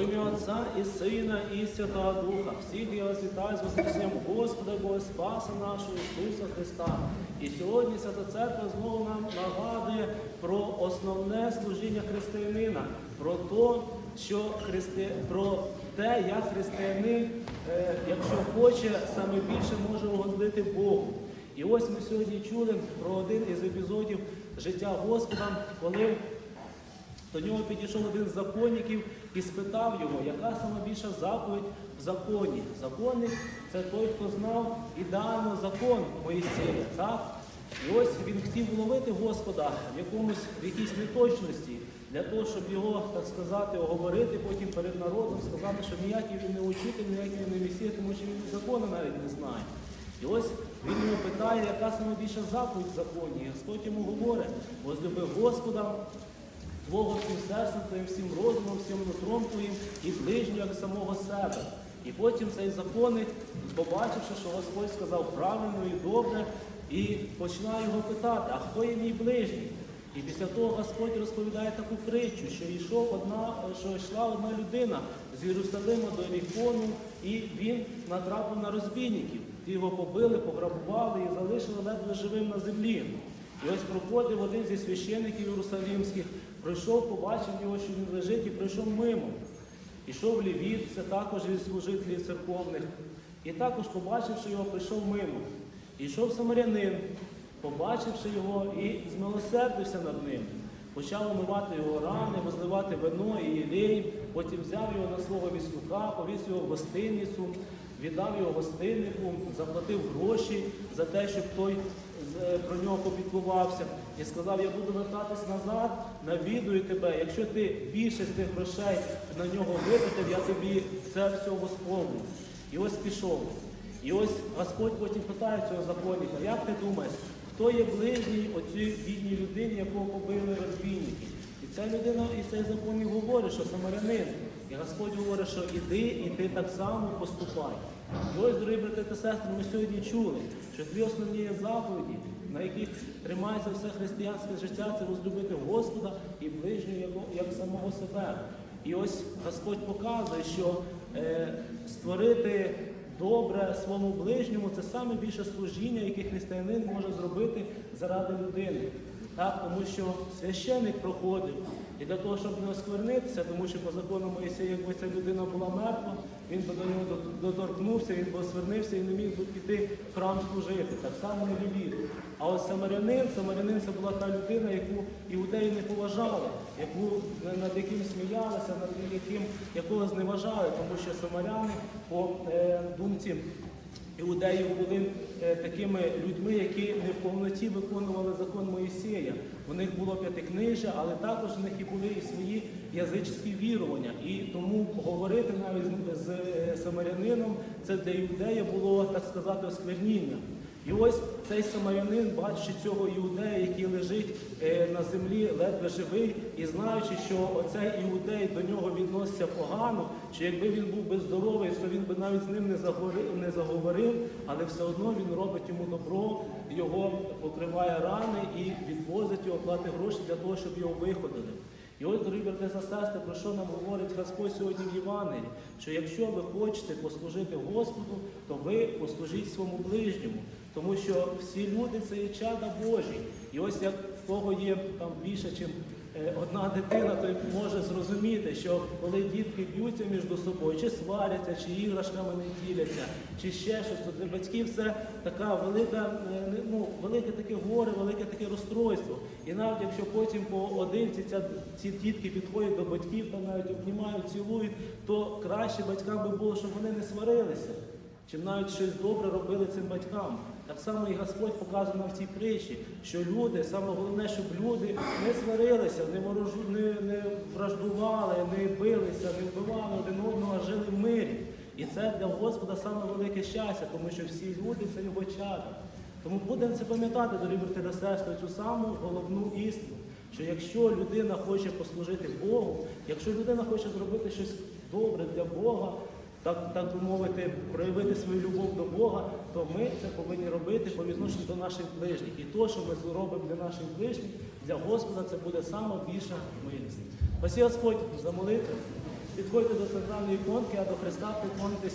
Во ім'я Отця і Сина, і Святого Духа. Всіх я вас вітаю з Воскресенням Господа Бога Спаса нашого Ісуса Христа. І сьогодні Свята Церква знову нам нагадує про основне служіння християнина, про те, що христи... про те, як християнин, е, якщо хоче, саме більше може угодити Богу. І ось ми сьогодні чули про один із епізодів життя Господа, коли до нього підійшов один з законників і спитав його, яка найбільша заповідь в законі. Законник це той, хто знав ідеально закон Моїсея. Так? І ось він хотів вловити Господа в якомусь в якійсь неточності, для того, щоб його, так сказати, оговорити потім перед народом, сказати, що ніякий він не учитель, ніякий він не месія, тому що він закону навіть не знає. І ось він його питає, яка найбільша заповідь в законі. І Господь йому говорить, возлюби Господа Твого всім серцем твоїм, всім розумом, всім нутром твоїм і ближнього як самого себе. І потім цей законник, побачивши, що Господь сказав правильно і добре, і починає його питати, а хто є мій ближній? І після того Господь розповідає таку притчу, що йшов одна, що йшла одна людина з Єрусалима до Еріхону, і він натрапив на розбійників. Його побили, пограбували і залишили ледве живим на землі. І ось проходив один зі священиків Єрусалимських, пройшов, побачив його, що він лежить, і пройшов мимо. Ішов Лівіт, це також із служителів церковних, і також, побачивши його, прийшов мимо. І йшов самарянин, побачивши його, і змилосердився над ним. Почав омивати його рани, возливати вино і єлей, потім взяв його на свого віслюка, повіз його в гостиницю, віддав його гостиннику, заплатив гроші за те, щоб той про нього попіклувався. І сказав, я буду вертатись назад, навідую тебе. Якщо ти більше тих грошей на нього витратив, я тобі це все восполню. І ось пішов. І ось Господь потім питає цього законника, як ти думаєш, хто є ближній оцій бідній людині, якого побили розбійники? І ця людина, і цей законник говорить, що самарянин. І Господь говорить, що іди і ти так само поступай. Ось, дорогі брати та сестри, ми сьогодні чули, що дві основні заповіді, на яких тримається все християнське життя, це возлюбити Господа і ближнього як, самого себе. І ось Господь показує, що е, створити добре своєму ближньому це саме більше служіння, яке християнин може зробити заради людини. Так, тому що священник проходив, і для того, щоб не осквернитися, тому що по закону Моїсея, якби ця людина була мертва, він би до нього доторкнувся, він би осквернився і не міг би піти в храм служити. Так само не лівіт. А ось самарянин, самарянин це була та людина, яку іудеї не поважали, яку над яким сміялися, над яким якого зневажали, тому що самаряни по е, думці Іудеїв були е, такими людьми, які не в повноті виконували закон Моїсея. У них було п'ятикнижжя, але також в них і були і свої язичні вірування. І тому говорити навіть з, з е, самарянином це для іудея було, так сказати, оскверніння. І ось цей самарянин, бачачи цього іудея, який лежить е, на землі, ледве живий, і знаючи, що оцей іудей до нього відноситься погано, що якби він був би здоровий, то він би навіть з ним не заговорив, не заговорив, але все одно він робить йому добро, його покриває рани і відвозить його, платить гроші для того, щоб його виходили. І ось, дорогі брати та сестри, про що нам говорить Господь сьогодні в Євангелії, що якщо ви хочете послужити Господу, то ви послужіть своєму ближньому. Тому що всі люди це є чада Божі. І ось як в кого є там більше, ніж одна дитина, той може зрозуміти, що коли дітки б'ються між собою, чи сваряться, чи іграшками не діляться, чи ще щось, то для батьків це така велика, е, ну, велике таке горе, велике таке розстройство. І навіть якщо потім поодинці ця, ці дітки підходять до батьків та навіть обнімають, цілують, то краще батькам би було, щоб вони не сварилися чим навіть щось добре робили цим батькам. Так само і Господь показує нам в цій притчі, що люди, саме головне, щоб люди не сварилися, не, ворожу, не, не враждували, не билися, не вбивали один одного, а жили в мирі. І це для Господа саме велике щастя, тому що всі люди це його чада. Тому будемо це пам'ятати, дорогі брати та сестри, цю саму головну істину, що якщо людина хоче послужити Богу, якщо людина хоче зробити щось добре для Бога, так, так би мовити, проявити свою любов до Бога, то ми це повинні робити по відношенню до наших ближніх. І то, що ми зробимо для наших ближніх, для Господа це буде саме більша милість. Спасибо Господь за молитву. Підходьте до центральної іконки, а до Христа приклонитесь